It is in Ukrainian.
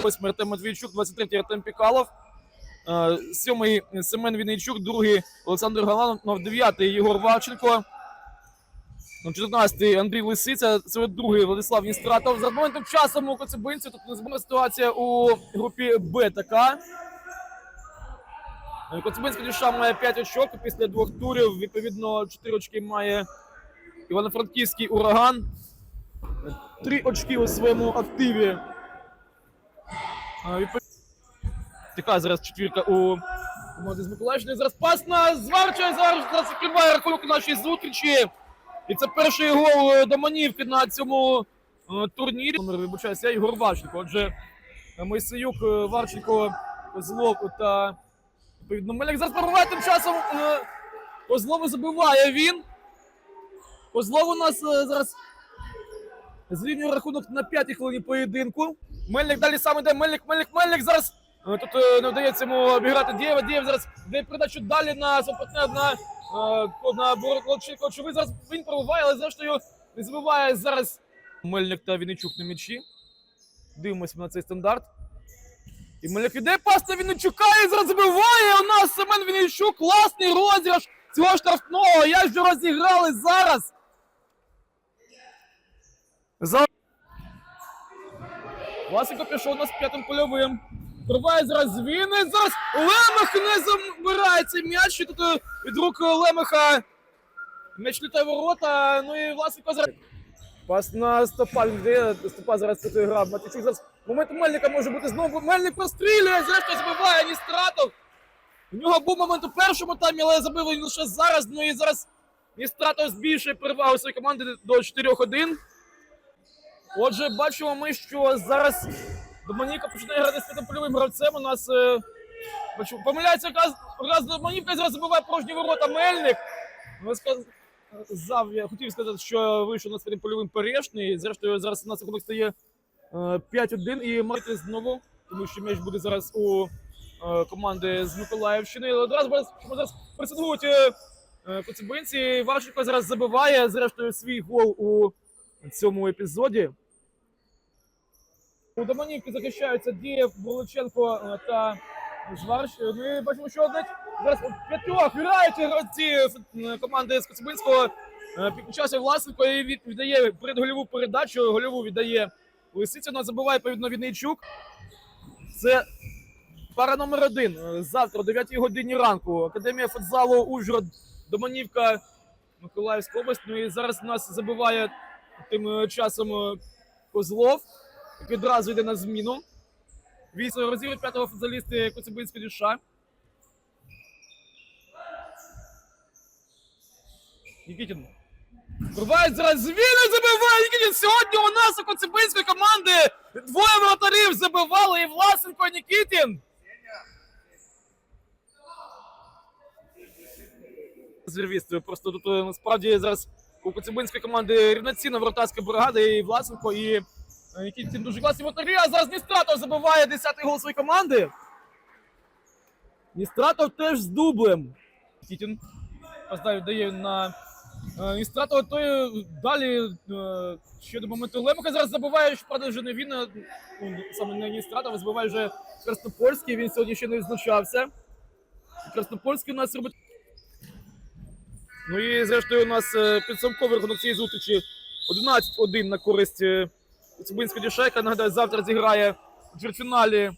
28 Артем Матвійчук, 23-й Артем Пікалов, е, 7 Семен Вінничук, 2 Олександр Галанов, 9 Єгор Варченко, 14 Андрій Лисиця, це другий Владислав Ністратов. За моментом часом у Коцюбинці тут незборна ситуація у групі Б така. Е, Коцюбинська дюша має 5 очок після двох турів. Відповідно, 4 очки має Івано-Франківський ураган. Три очки у своєму активі. Така зараз четвірка у команди з Миколаївщини. Зараз пас на Зварча. Зараз, відкриває рахунок нашої зустрічі. І це перший гол е, Доманівки на цьому е, турнірі. Вибачаюся, я Ігор Варченко. Отже, е, Мойсеюк, Варченко, Козлов та відповідно Меляк. Зараз пробиває тим часом. Козлову забиває він. Козлов у нас зараз зрівнює рахунок на п'ятій хвилині поєдинку. Мельник далі сам іде. Мельник, Мельник, Мельник зараз. е, Тут е, не вдається йому обіграти Дієва. Дієв зараз дає передачу далі на свого партнера на, е, на. Очевидь, зараз він пробиває, але зрештою не забиває зараз Мельник та Вінничук на м'ячі. Дивимося на цей стандарт. І Мельник іде пас Вінничука і зараз забиває. У нас Семен Вінничук. Класний розіграш цього штрафного. Як же розіграли зараз? За... Власенко пішов нас п'ятим польовим. Триває зараз він. І зараз Лемех не забирає цей м'яч. І тут е, від рук Лемеха м'яч літає ворота. Ну і Власенко зараз. Пас на стопа. Він дає стопа зараз тут грав. Матичук зараз момент Мельника може бути знову. Мельник прострілює, зрештою забиває Ністратов. У нього був момент у першому таймі, але забив він лише зараз. Ну і зараз Ністратов збільшує перевагу своєї команди до 4-1. Отже, бачимо ми, що зараз Доманіка починає грати з п'ятим польовим гравцем. У нас е, бачу, помиляється якраз раз Доманіка і зараз забиває порожні ворота Мельник. Ну, сказав, я хотів сказати, що вийшов на з п'ятим польовим перешний. Зрештою, зараз у нас рахунок стає е, 5-1 і марити знову, тому що м'яч буде зараз у е, команди з Миколаївщини. Одразу зараз, пресингують е, е, коцюбинці. Варченко зараз забиває зрештою свій гол у цьому епізоді. У Доманівки захищаються Дієв, Бурличенко е, та Зварш. Ми бачимо, що одне зараз п'ятьох грають гравці е, команди з Коцюбинського. Е, Підключався Власенко і від- віддає передгольову передачу. Гольову віддає Лисиця. Забиває відповідно Вінничук. Це пара номер один. Е, Завтра о 9 годині ранку. Академія футзалу Ужгород, Доманівка, Миколаївська область. Ну і зараз нас забиває тим е, часом е, Козлов. Відразу йде на зміну. Вісім розігрують п'ятого футзалісти Коцюбинська дюша. Нікітін. Вриває зараз звільно забиває Нікітін. Сьогодні у нас у Коцюбинської команди двоє воротарів забивали і Власенко, і Нікітін. з. Просто тут е, насправді зараз у Коцюбинської команди рівноцінна воротарська бригада і Власенко, і е, Нікітін дуже класні воротарі. А зараз Ністратов забиває 10-й гол своєї команди. Ністратов теж з дублем. Нікітін поставив, дає на е, Ністратова, то далі е, ще до моменту Лемеха зараз забиває, що правда вже не він, ну, саме не Ністратов, а забиває вже Краснопольський. Він сьогодні ще не відзначався. Краснопольський у нас робить. Ну і зрештою у нас е, підсумковий рахунок цієї зустрічі 11-1 на користь е, Дішека. Нагадаю, завтра зіграє в чвертьфіналі